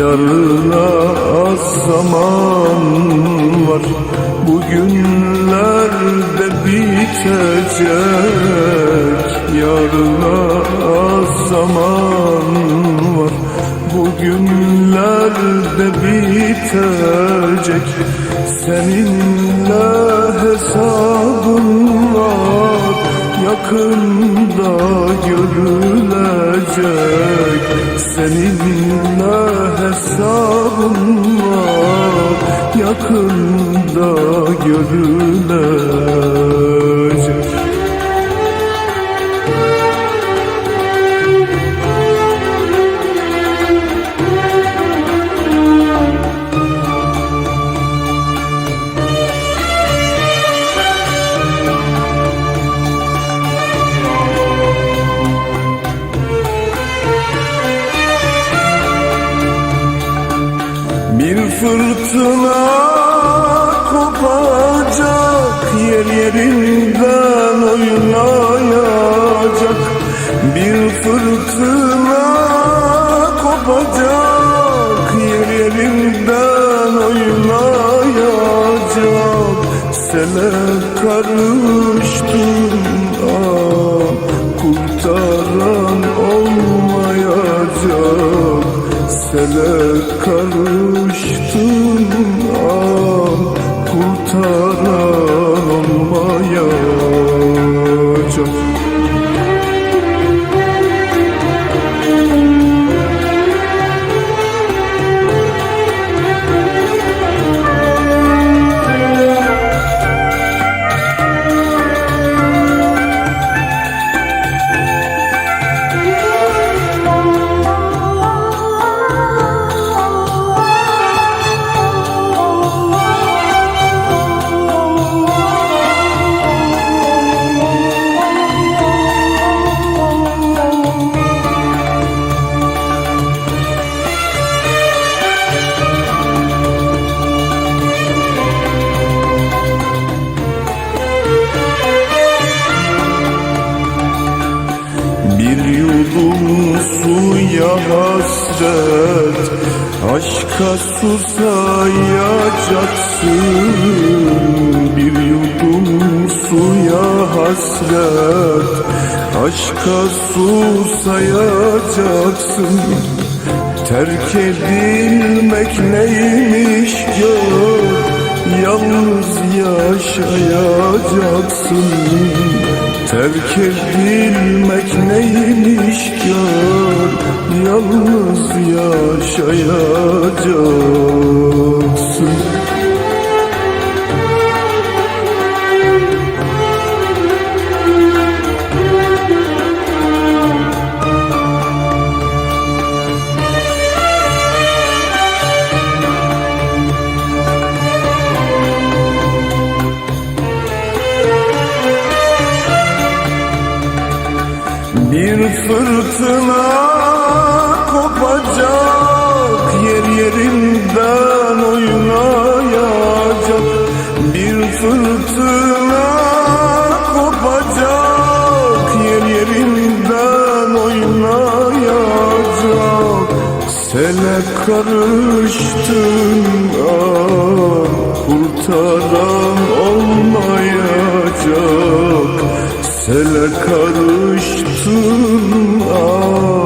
Yarına az zaman var. Bugünlerde bitecek. Yarına az zaman var. Bugünlerde bitecek. Seninle hesabın var. Yakında görülecek. Seninle Yakında görülecek Bir fırtına kopacak Yer yerinden oynayacak Bir fırtına kopacak Yer yerinden oynayacak Sele karıştın ah Kurtaran Sele karıştın ah Kurtaran olmayacak yudum suya hasret. Aşka susayacaksın. Bir yudum suya hasret. Aşka susayacaksın. Terk edilmek neymiş gör Yalnız yaşayacaksın Terk edilmek neymiş gör Yalnız yaşayacaksın Bir fırtına kopacak Yer yerinden oynayacak Bir fırtına kopacak Yer yerinden oynayacak Sele karıştın ah Kurtaran olmayacak Sele karıştın ah